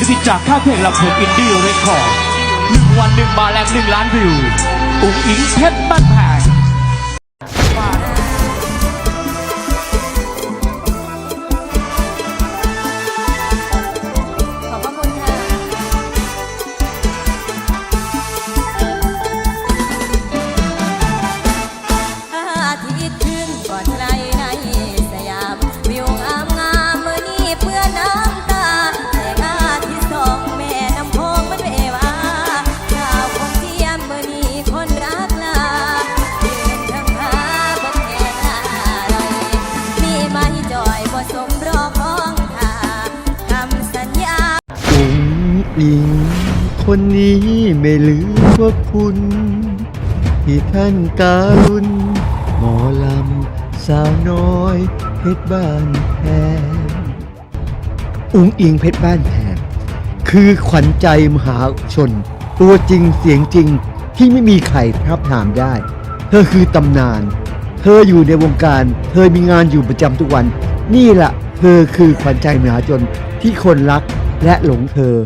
ศิลปินจากค่ายเพลงลำเพลินอินดี้เรคคอร์ดหนึ่งวันหนึ่งมาแรงหนึ่งล้านวิว อุ๋งอิงเพชรบ้านแพง นี้ไม่ลืมว่าคุณ ที่ท่านการุณหมอลำสาวน้อยเพชรบ้านแพงอุ๋งอิงเพชรบ้านแพงคือขวัญใจมหาชน ตัวจริงเสียงจริงที่ไม่มีใครทับถามได้ เธอคือตำนาน เธออยู่ในวงการ เธอมีงานอยู่ประจำทุกวัน นี่แหละเธอคือขวัญใจมหาชนที่คนรักและหลงเธอ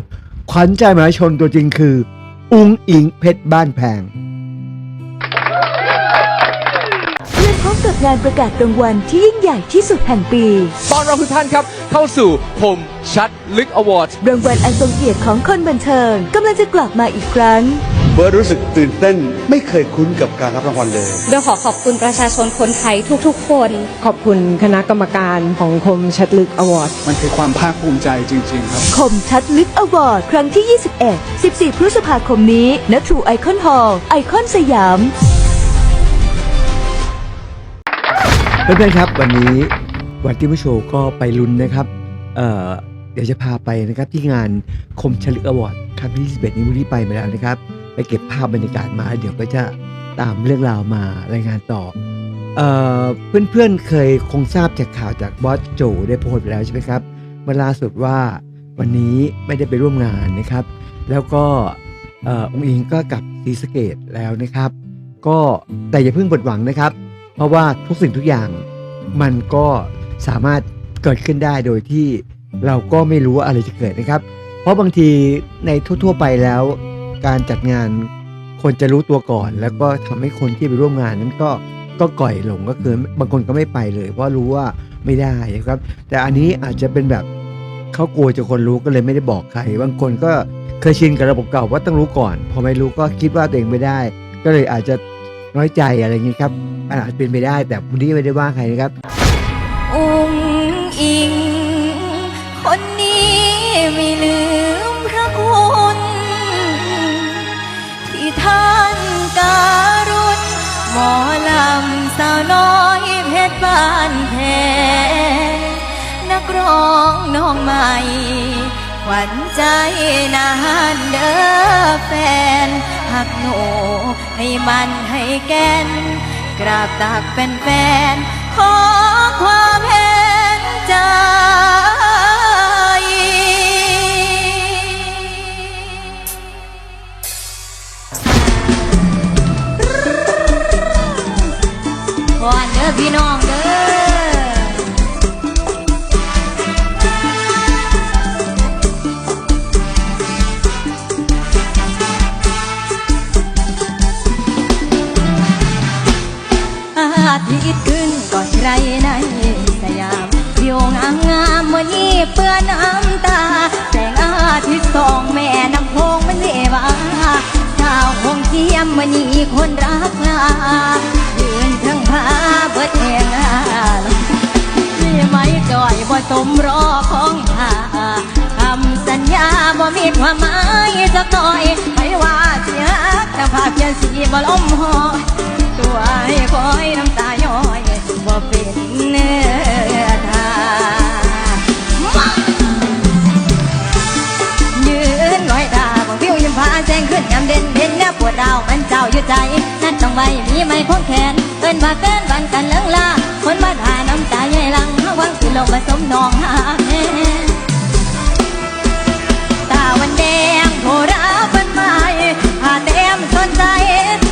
ขวัญใจมหาชนตัวจริงคือ อุงอิงเพชรบ้านแพง เพื่อนพบกับงานประกาศรางวัลที่ยิ่งใหญ่ที่สุดแห่งปี ตอนรับทุกท่านครับ เข้าสู่คมชัดลึกอวอร์ด รางวัลอันทรงเกียรติของคนบันเทิงกำลังจะกลับมาอีกครั้ง เบิร์ดรู้สึกตื่นเต้นไม่เคยคุ้นกับการรับรางวัลเลย เบลขอขอบคุณประชาชนคนไทยทุกๆ คน ขอบคุณคณะกรรมการของคมชัดลึกอวอร์ด มันคือความภาคภูมิใจจริง ๆ ครับ คมชัดลึกอวอร์ด ครั้งที่ 21 14 พฤษภาคมนี้ณทรูไอคอนฮอลล์ไอคอนสยาม เพื่อนๆครับวันนี้วันที่ผู้โชว์ก็ไปลุ้นนะครับเอ่อเดี๋ยวจะพาไปนะครับที่งานคมชลึกอวอร์ดครั้งที่21นี้วันนี้ไปมาแล้วนะครับ ไปเก็บภาพบรรยากาศมา เดี๋ยวก็จะตามเรื่องราวมารายงานต่อเอ่อเพื่อนๆเคยคงทราบจากข่าวจากบอสโจได้โพสต์ไปแล้วใช่ไหมครับเมื่อล่าสุดว่าวันนี้ไม่ได้ไปร่วมงานนะครับ แล้วก็อองค์อิงก็กลับศรีสเกดแล้วนะครับ ก็แต่อย่าเพิ่งบดหวังนะครับ เพราะว่าทุกสิ่งทุกอย่างมันก็สามารถเกิดขึ้นได้โดยที่เราก็ไม่รู้ว่าอะไรจะเกิดนะครับ เพราะบางทีในทั่ว ๆ ไปแล้ว การจัดงานคนจะรู้ตัวก่อน แล้วก็ทำให้คนที่ไปร่วมงานนั้นก็ก็ก่อยหลงก็คือบางคนก็ไม่ไปเลยเพราะรู้ว่าไม่ได้นะครับ แต่อันนี้อาจจะเป็นแบบเขากลัวจะคนรู้ก็เลยไม่ได้บอกใคร บางคนก็เคยชินกับระบบเก่าว่าต้องรู้ก่อน พอไม่รู้ก็คิดว่าตัวเองไม่ได้ ก็เลยอาจจะน้อยใจอะไรอย่างนี้ครับอาจเป็นไปได้แต่วันนี้ไม่ได้ว่าใครนะครับ หมอลำสาวน้อยเพชรบ้านแพงนักร้องน้องใหม่ขวัญใจนานเด้อแฟนหักหนูให้มันให้แกน กราบตักเป็นแฟนขอความเห็น บ่ล้มหอตัวให้คอยน้ำตาย้อยว่เป็นเนื้อทางยืนลอยตาบางวิวยิ้มพาแสงขึ้นงามเด่นเด่นเนื้อปวดดาวไม่ไว้มีไม่คงแขนเอิ้นว่าแฟนบันกันเลิงลาคนบ้านหาน้ำตาใหญ่หลังหาวังสิลงผสมนองหาแม่ตาวันแดงโผราวันใหม่หาเต็มสนใจ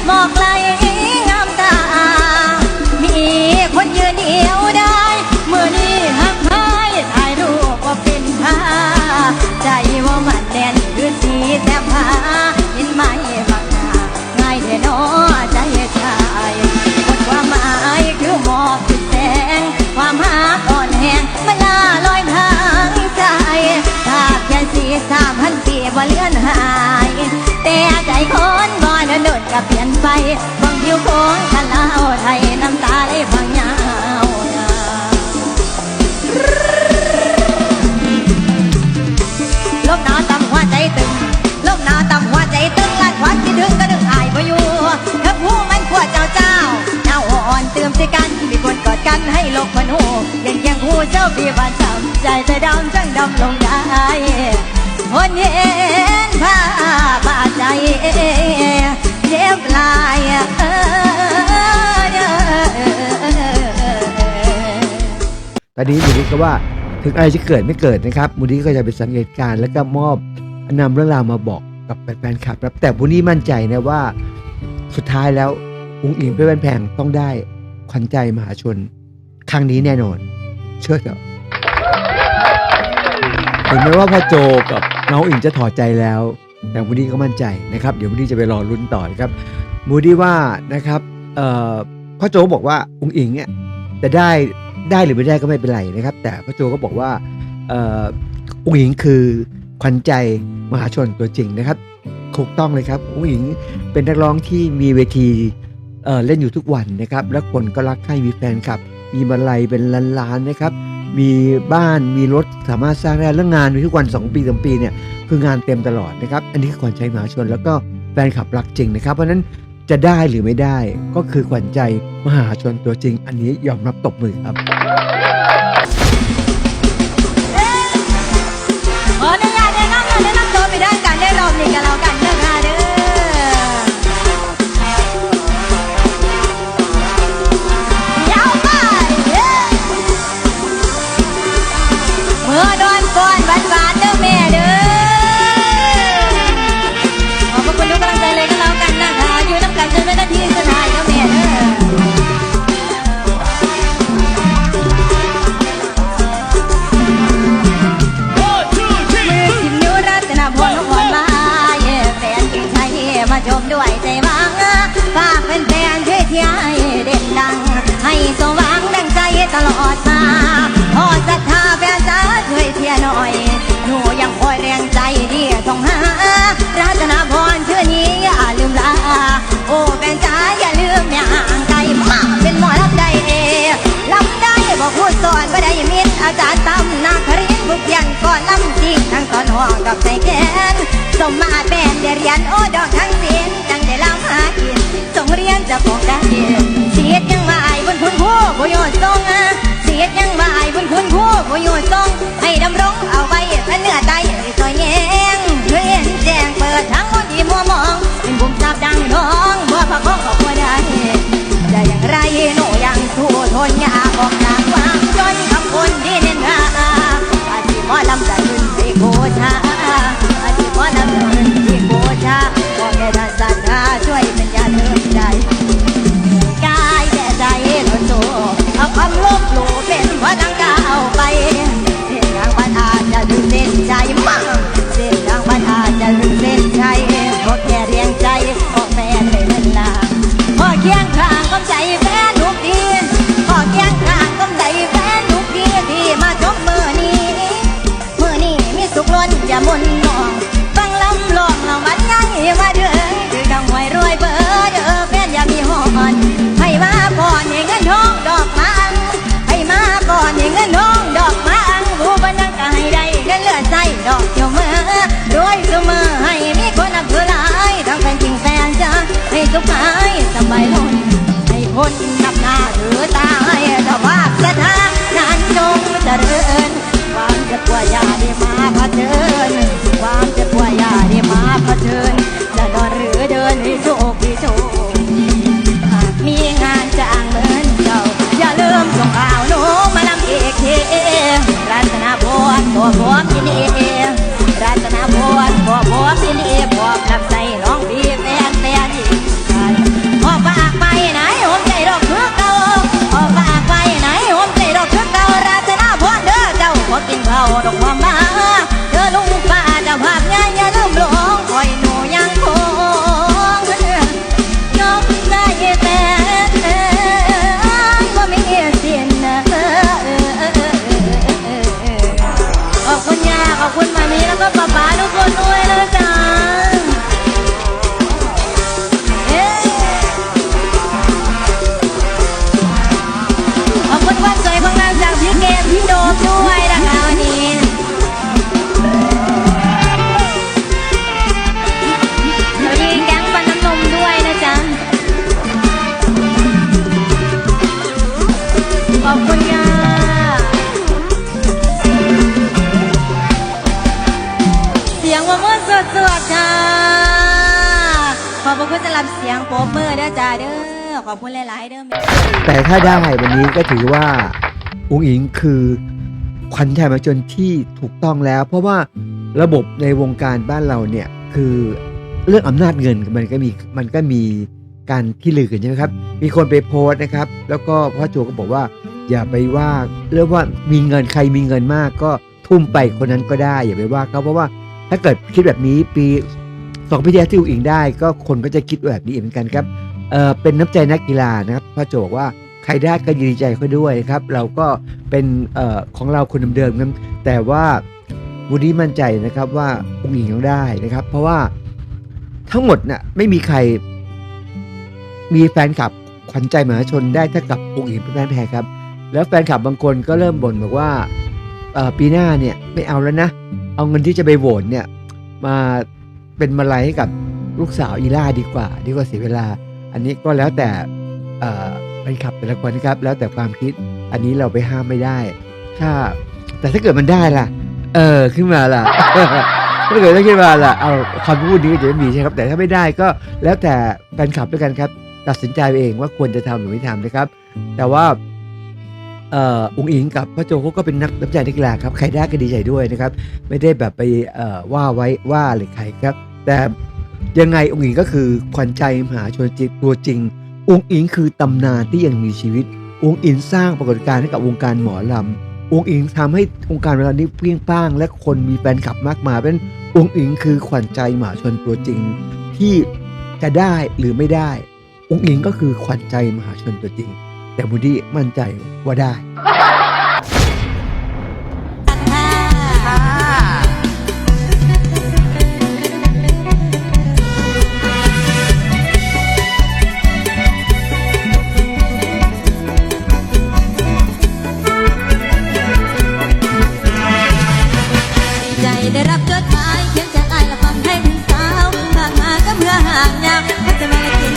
หมอกไหล เจ้าพี่บ้านจำใจใจดำจังดำลงได้คนเห็นภาบาดใจเจ็บลายเอตอนนี้มูดี้ก็ว่าถึงอะไรจะเกิดไม่เกิดนะครับมูดี้ก็จะไปสังเกตการแล้วก็มอบนำเรื่องราวมาบอกกับแฟนๆคลับครับแต่มูดี้มั่นใจนะว่าสุดท้ายแล้วอุ้งอิงเพื่อนแพงต้องได้ขวัญใจมหาชน ครั้งนี้แน่นอน เชื่อเถอะถึงแม้ว่าพ่อโจกับน้องอิงจะถอดใจแล้ว แต่มูดี้ก็มั่นใจนะครับ เดี๋ยวมูดี้จะไปรอลุ้นต่อนะครับมูดี้ว่านะครับเอ่อพ่อโจบอกว่าอุงอิงเนี่ยจะได้ได้หรือไม่ได้ก็ไม่เป็นไรนะครับ แต่พระโจก็บอกว่าเอ่ออุ้งอิงคือขวัญใจมหาชนตัวจริงนะครับถูกต้องเลยครับอุ้งอิงเป็นนักร้องที่มีเวทีเเล่นอยู่ทุกวันนะครับ และคนก็รักใคร่มีแฟนคลับ มีบันไดเป็นล้านๆนะครับ มีบ้านมีรถสามารถสร้างได้แล้วงานทุกวัน 2 ปีสปีเนี่ยคืองานเต็มตลอดนะครับ อันนี้คือขวัญใจมหาชนแล้วก็แฟนคลับรักจริงนะครับ เพราะนั้นจะได้หรือไม่ได้ก็คือขวัญใจมหาชนตัวจริง อันนี้ยอมรับตบมือครับ มมาตรแม่นได้เรียนโอ้ดอกทั้งเสียนจังได้ลำหากินส่งเรียนจะของได้เสียดยังมาไอ้บนคุณผู้บุญโยทรงอะเสียดยังมาไอ้บนคุณผู้บุญโยทรงให้ดำรงเอาไว้เป็นเนื้อไตซอยแยงเพื่อนแจงเปิดทั้งวันที่มัวมองเป็นบุมทราบดังน้องบัวพระของขอบบัวได้จะอย่างไรหนูยังสู้ทนยาบอกจากความจนกับคนที่เน้นราอาชีพหมอลำจะขึ้นไปโคชา อาชีพหมอลำเนินที่โคชาขอแค่ท่านศรัทธา ไม่ทนให้พ้นกับหน้าหรือตาให้สภาพสถานนั้นจงเจริญ ความเจ็บปวดอย่าได้มาเผชิญ ความเจ็บปวดอย่าได้มาเผชิญ ถ้าได้วันนี้ก็ถือว่าอุงอิงคือขวัญใจมาชนที่ถูกต้องแล้ว เพราะว่าระบบในวงการบ้านเราเนี่ยคือเรื่องอำนาจเงินมันก็มีมันก็มีการที่ลือกันใช่ไหมครับ มีคนไปโพสต์นะครับ แล้วก็พ่อโจก็บอกว่า อย่าไปว่าเรียกว่ามีเงินใครมีเงินมากก็ทุ่มไปคนนั้นก็ได้ อย่าไปว่าเขาเพราะว่าถ้าเกิดคิดแบบนี้ปีสองปีที่แล้วที่อุงอิงได้ ก็คนก็จะคิดแบบนี้เหมือนกันครับเออเป็นน้ำใจนักกีฬานะครับพ่อโจบอกว่า ใครได้ก็ยินดีใจเขาด้วยนะครับ เราก็เป็นออของเราคนเดิมๆกันแต่ว่าวูดี้มั่นใจนะครับว่าองค์หญิงต้องได้นะครับ เพราะว่าทั้งหมดน่ะไม่มีใครมีแฟนคลับขวัญใจมหาชนได้เท่ากับองค์หญิงเป็นแฟนแพ้ครับ แล้วแฟนคลับบางคนก็เริ่มบ่นบอกว่าปีหน้าเนี่ยไม่เอาแล้วนะ เอาเงินที่จะไปโหวตเนี่ยมาเป็นมาลัยให้กับลูกสาวอีล่าดีกว่า ดีกว่าเสียเวลา อันนี้ก็แล้วแต่ แฟนคลับแต่ละคนนะครับ แล้วแต่ความคิดอันนี้เราไปห้ามไม่ได้ ถ้า แต่ถ้าเกิดมันได้ล่ะ เออขึ้นมาล่ะ ถ้าเกิดได้ขึ้นมาล่ะเอาคำพูดนี้ก็จะไม่มีใช่ครับ แต่ถ้าไม่ได้ก็แล้วแต่แฟนคลับด้วยกันครับ ตัดสินใจเองว่าควรจะทำหรือไม่ทำนะครับ แต่ว่าเอ่อองอิงกับพ่อโจเขาก็เป็นนักน้ำใจนักกีฬาครับใครได้ก็ดีใจด้วยนะครับ ไม่ได้แบบไปเอ่อว่าไว้ว่าหรือใครครับ แต่ยังไงองค์อิงก็คือขวัญใจมหาชนจิตตัวจริง องค์อิงคือตำนานที่ยังมีชีวิต องค์อิงสร้างปรากฏการณ์ให้กับวงการหมอลำองค์อิงทำให้วงการหมอลำนี้เปรี้ยงป้าง และคนมีแฟนคลับมากมายเป็นองค์อิงคือขวัญใจมหาชนตัวจริง ที่จะได้หรือไม่ได้ องค์อิงก็คือขวัญใจมหาชนตัวจริง แต่บูดี้มั่นใจว่าได้ ก็เพื่อ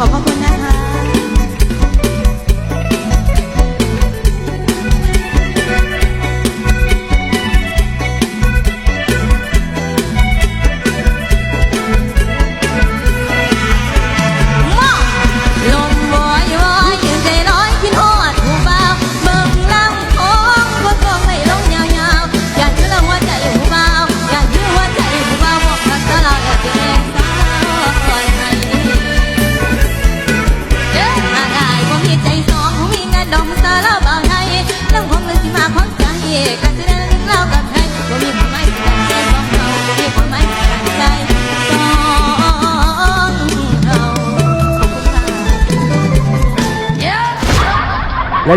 ขอ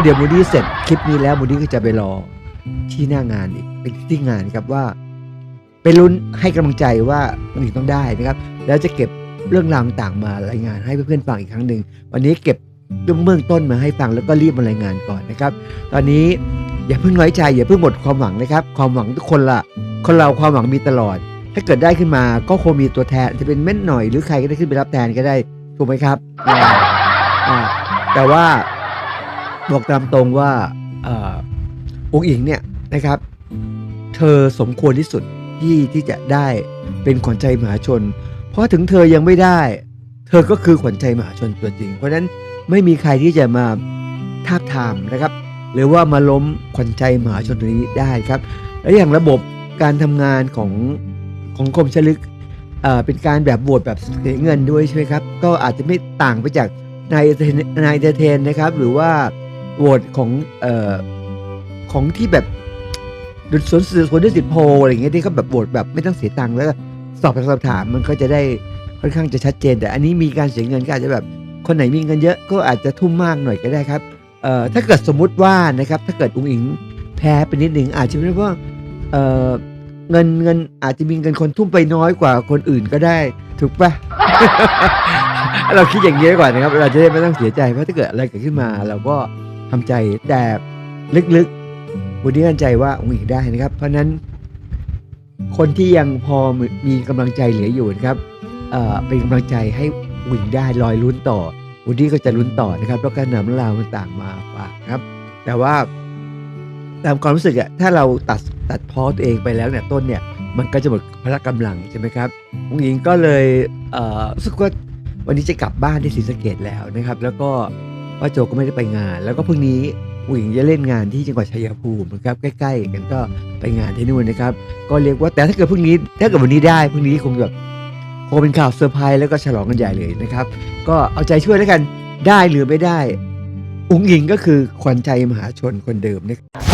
เดี๋ยวมูดี้เสร็จคลิปนี้แล้วมูดี้ก็จะไปรอที่หน้างานอีกเป็นที่งานครับว่าไปลุ้นให้กำลังใจว่ามันอีกต้องได้นะครับ แล้วจะเก็บเรื่องราวต่างมารายงานให้เพื่อนๆฟังอีกครั้งหนึ่งวันนี้เก็บเบื้องต้นมาให้ฟังแล้วก็รีบมารายงานก่อนนะครับ ตอนนี้อย่าเพิ่งน้อยใจอย่าเพิ่งหมดความหวังนะครับ ความหวังทุกคนละคนเราความหวังมีตลอด ถ้าเกิดได้ขึ้นมาก็คงมีตัวแทนจะเป็นเม่นหน่อยหรือใครก็ได้ขึ้นไปรับแทนก็ได้ถูกไหมครับแต่ว่า บอกตามตรงว่าเอ่อองค์อิงเนี่ยนะครับ เธอสมควรที่สุดที่ที่จะได้เป็นขวัญใจมหาชน เพราะถึงเธอยังไม่ได้ เธอก็คือขวัญใจมหาชนตัวจริง เพราะฉะนั้นไม่มีใครที่จะมาทาบทามนะครับ หรือว่ามาล้มขวัญใจมหาชนตัวนี้ได้ครับ และอย่างระบบการทำงานของของกรมชลึกเอ่อเป็นการแบบโหวตแบบเสียเงินด้วยใช่ไหมครับ ก็อาจจะไม่ต่างไปจากนายนายเทนนะครับ หรือว่า โหวตของเอ่อของที่แบบดุจสวนสื่อสวนด้วยสิทธิโพลอะไรอย่างเงี้ยที่เขาแบบโหวตแบบไม่ต้องเสียตังค์แล้วก็สอบคำถามมันก็จะได้ค่อนข้างจะชัดเจน แต่อันนี้มีการเสียเงินก็อาจจะแบบคนไหนมีเงินเยอะก็อาจจะทุ่มมากหน่อยก็ได้ครับเอ่อถ้าเกิดสมมุติว่านะครับถ้าเกิดอุ้งอิงแพ้ไปนิดหนึ่งอาจจะเป็นเพราะว่าเอ่อเงินเงินอาจจะมีเงินคนทุ่มไปน้อยกว่าคนอื่นก็ได้ถูกปะเราคิดอย่างนี้ไว้ก่อนนะครับเราจะได้ไม่ต้องเสียใจเพราะถ้าเกิดอะไรเกิดขึ้นมาเราก็ ทำใจแต่ลึกๆวันนี้มั่นใจว่าองค์หญิงได้นะครับ เพราะนั้น คนที่ยังพอมีกำลังใจเหลืออยู่นะครับเป็นกำลังใจให้องค์หญิงได้ลอยลุ้นต่อวันนี้ก็จะลุ้นต่อนะครับแล้วก็นำเรื่องราวต่างมาฝากครับ แต่ว่าตามความรู้สึกอะถ้าเราตัดตัดพ้อตัวเองไปแล้วเนี่ยต้นเนี่ยมันก็จะหมดพละกำลังใช่ไหมครับองค์หญิงก็เลยรู้สึกว่าวันนี้จะกลับบ้านที่ศรีสะเกดแล้วนะครับ แล้วก็ ว่าโจก็ไม่ได้ไปงาน แล้วก็พรุ่งนี้อุ๋งจะเล่นงานที่จังหวัดชัยภูมินะครับใกล้ๆกันก็ไปงานที่นู่นนะครับ ก็เรียกว่าแต่ถ้าเกิดพรุ่งนี้ถ้าเกิดวันนี้ได้พรุ่งนี้คงแบบคงเป็นข่าวเซอร์ไพรส์แล้วก็ฉลองกันใหญ่เลยนะครับ ก็เอาใจช่วยแล้วกันได้หรือไม่ได้ อุ๋งอิงก็คือขวัญใจมหาชนคนเดิมนะครับ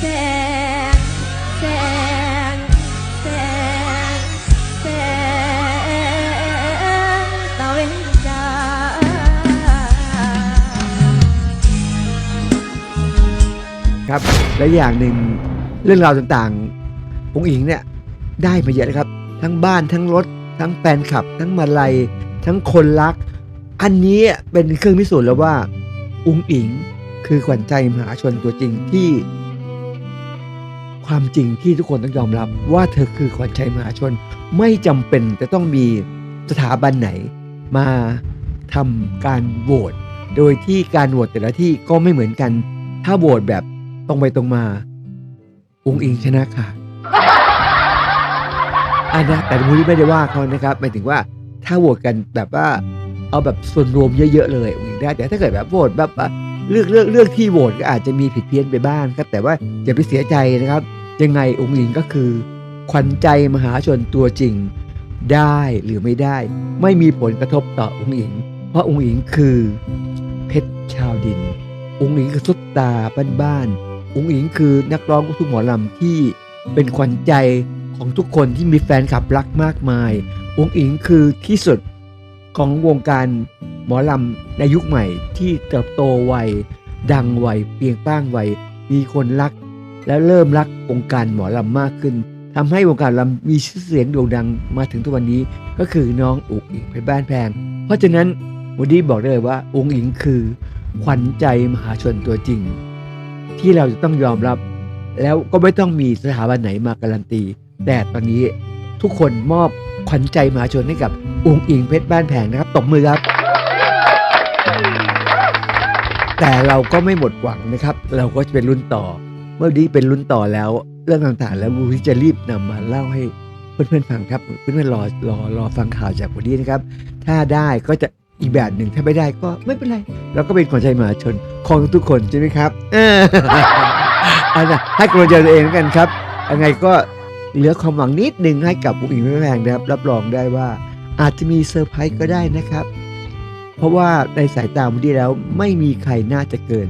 แสง แสง แสง แสงตะเวนจ้าครับและอย่างหนึ่งเรื่องราวต่างๆองค์อิงเนี่ยได้มาเยอะนะครับ ทั้งบ้านทั้งรถ ทั้งแฟนคลับ ทั้งมาลัย ทั้งคนรัก อันนี้เป็นเครื่องพิสูจน์แล้วว่าองค์อิงคือขวัญใจมหาชนตัวจริงที่ ความจริงที่ทุกคนต้องยอมรับว่าเธอคือขวัญใจมหาชน ไม่จำเป็นจะต้องมีสถาบันไหน มาทำการโหวตโดยที่การโหวตแต่ละที่ก็ไม่เหมือนกัน ถ้าโหวตแบบตรงไปตรงมาองค์อิงชนะค่ะอันนะแต่มูลนี้ไม่ได้ว่าเขานะครับหมายถึงว่าถ้าโหวตกันแบบว่าเอาแบบส่วนรวมเยอะๆเลยองค์อิงได้แต่ถ้าเกิดแบบโหวตแบบเลือกเลือกเลือกที่โหวตก็อาจจะมีผิดเพี้ยนไปบ้างครับแต่ว่าอย่าไปเสียใจนะครับ ยังไงองค์อิงก็คือ ขวัญใจมหาชนตัวจริง ได้หรือไม่ได้ ไม่มีผลกระทบต่อองค์อิง เพราะองค์อิงคือ เพชรชาวดิน องค์อิงคือซุปตาบ้านๆองค์อิงคือนักร้องลูกทุ่งหมอลำที่เป็นขวัญใจของทุกคนที่มีแฟนคลับรักมากมาย องค์อิงคือที่สุดของวงการหมอลำในยุคใหม่ที่เติบโตไวดังไวเปียงป้างไวมีคนรัก และเริ่มรักวงการหมอลำมากขึ้นทำให้วงการลำมีชื่อเสียงโด่งดังมาถึงทุกวันนี้ ก็คือน้องอุ๋งอิงเพชรบ้านแพง เพราะฉะนั้นวันนี้บอกได้เลยว่าองค์อิงคือขวัญใจมหาชนตัวจริง ที่เราจะต้องยอมรับ แล้วก็ไม่ต้องมีสถาบันไหนมาการันตี แต่ตอนนี้ทุกคนมอบขวัญใจมหาชนให้กับองค์อิงเพชรบ้านแพงนะครับตบมือครับแต่เราก็ไม่หมดหวังนะครับ เราก็จะเป็นรุ่นต่อ เมื่อนี้เป็นรุ่นต่อแล้ว เรื่องต่างๆ แล้ววูที่จะรีบนำมาเล่าให้เพื่อนๆฟังครับเพื่อนๆรอรอรอฟังข่าวจากวันนี้นะครับ ถ้าได้ก็จะอีกแบบหนึ่งถ้าไม่ได้ก็ไม่เป็นไรเราก็เป็นขวัญใจมหาชนของทุกคนใช่ไหมครับเออเอานะให้กำลังใจตัวเองกันครับยังไงก็เหลือความหวังนิดหนึ่งให้กับผู้หญิงไม่แพงนะครับ รับรองได้ว่าอาจจะมีเซอร์ไพรส์ก็ได้นะครับ เพราะว่าในสายตาวันนี้แล้วไม่มีใครน่าจะเกิน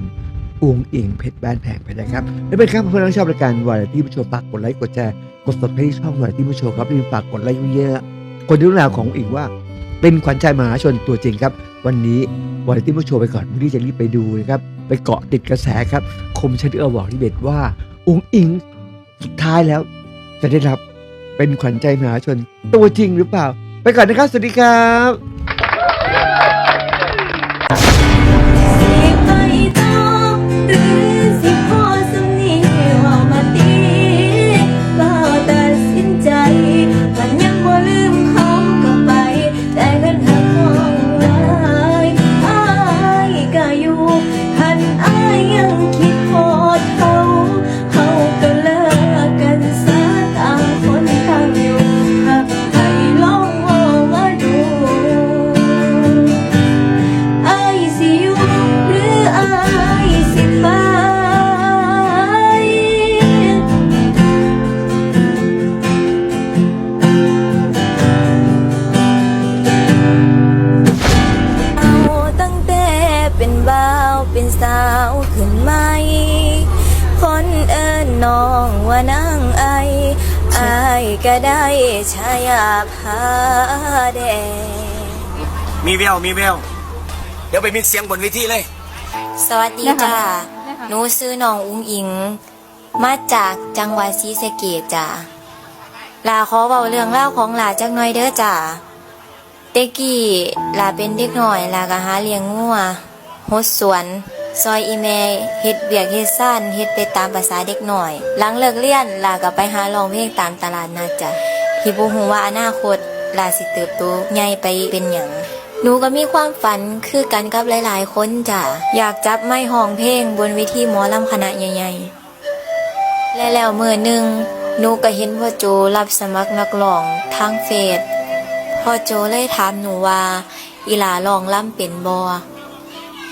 อุงอิงเพชรบ้านแพงไปนะครับและเป็นครับเพื่อนๆที่ชอบรายการวาไรตี้ผู้ชมฝากกดไลค์กดแชร์กด subscribe ที่ช่องวาไรตี้ผู้ชมครับรีบฝากกดไลค์เยอะๆคนดูเรื่องราวของอิงว่า เป็นขวัญใจมหาชนตัวจริงครับ วันนี้วาไรตี้ผู้ชมไปก่อนวันนี้จะรีบไปดูนะครับไปเกาะติดกระแสครับ คมชัดเออบอกที่เบ็ดว่า อุงอิงสุดท้ายแล้ว จะได้รับเป็นขวัญใจมหาชนตัวจริงหรือเปล่า ไปก่อนนะครับ สวัสดีครับ แดง มีแววมีแววเดี๋ยวไปมิกเสียงบนเวทีเลย สวัสดีจ้าหนูซื้อน้องอุ้งอิง มาจากจังหวัดศรีสะเกษจ้าลาขอเบาเรื่องเล่าวของหลาจักหน่อยเด้อจ้าเด็กกี้ลาเป็นเด็กหน่อยลาก็หาเลี้ยงงัวหดสวน ซอยอีเมเฮ็ดเบียกเฮ็ดซ่านเฮ็ดไปตามภาษาเด็กหน่อย หลังเลิกเรียนลาก็ไปหาร้องเพลงตามตลาดนัดจ้ะที่บ่ฮู้ว่าอนาคต ลาสิเติบโตใหญ่ไปเป็นหยังหนูก็มีความฝันคือกันกับหลายๆ คนจ้ะอยากจับไม้ห้องเพลงบนเวทีหมอลำคณะใหญ่ๆ และแล้วเมื่อหนึ่งหนูก็เห็นพ่อโจรับสมัครนักร้องทางเฟซพ่อโจเลยถามหนูว่า อีหลาลองล่ำเป็นบอ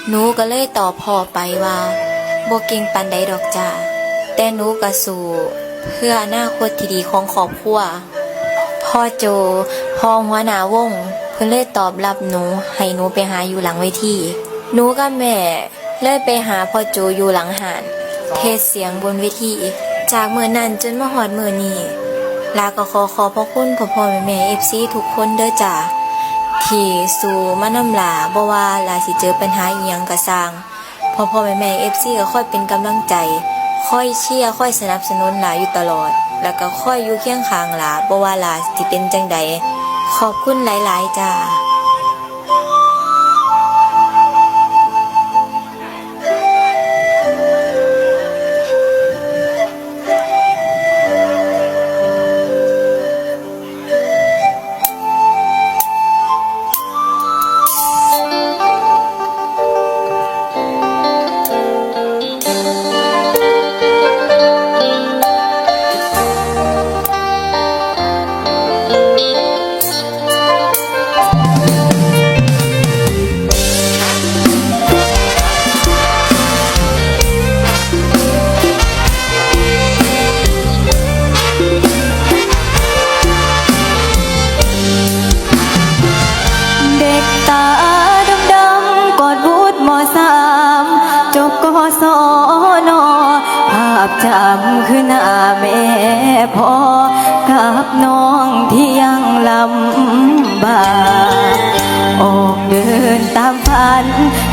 หนูก็เลยตอบพ่อไปว่าบ่เก่งปันใดดอกจ้าแต่หนูก็สู้เพื่ออนาคตที่ดีของครอบครัว พ่อโจ พ่อหัวหน้าวง เพิ่นเลยตอบรับหนู ให้หนูไปหาอยู่หลังเวทีหนูกับแม่เลยไปหาพ่อโจอยู่หลังหานเทศเสียงบนเวทีจากเมื่อนั้นจนมาหอดมือนี้ลาก็ขอขอพระคุณพ่อพ่อแม่แม่เอฟซีทุกคนเด้อจ้าที่สู่มานำลาบ่ว่าลาสิเจอปัญหาอีหยังก็สร้างพ่อพ่อแม่แม่เอฟซีก็ค่อยเป็นกำลังใจ ค่อยเชียร์ค่อยสนับสนุนลาอยู่ตลอด แล้วก็ค่อยอยู่เคียงข้างหลาบ่ว่าหลาสิเป็นจังใดขอบคุณหลาย ๆ จ้าำคือหน้าแม่พ่อกับน้องที่ยังลำบากออกเดินตามฝัน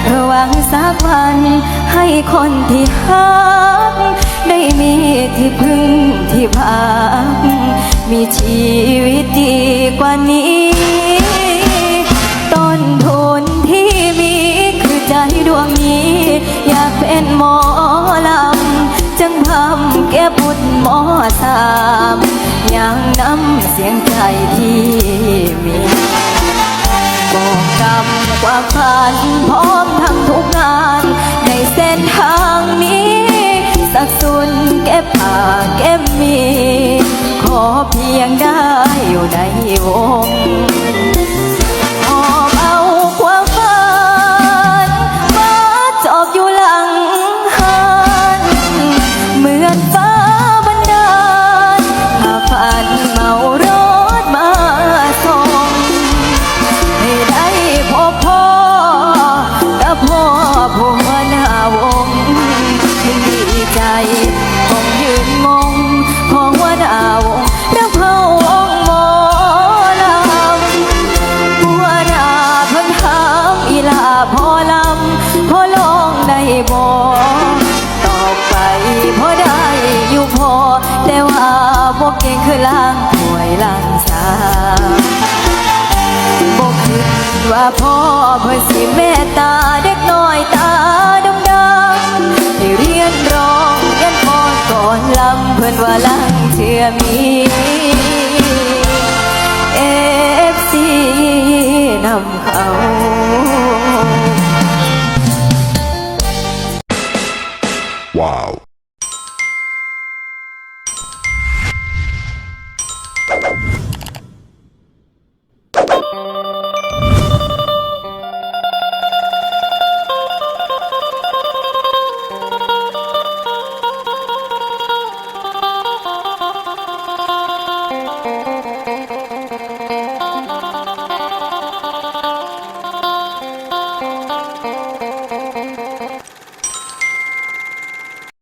เพื่อหวังสักวัน ให้คนที่ฮักได้มีที่พึ่งที่พักมีชีวิตดีกว่านี้ต้นทุนที่มีคือใจดวงนี้ อยากเป็นหมอลำ จึงทำแก้บุญหมอสามอย่างน้ำเสียงใจที่มีบอกกำความฝันพร้อมทั้งทุกงาน ในเส้นทางนี้ สักสุนเก็บผ้าเก็บมี ขอเพียงได้อยู่ในวง ว่าพ่อเพิ่นสิเมตตาเด็กน้อยตาดำดำให้เรียนร้องเรียนพอก่อนลำเพื่อนว่าลังเชื่อมีเอฟซีนำเขา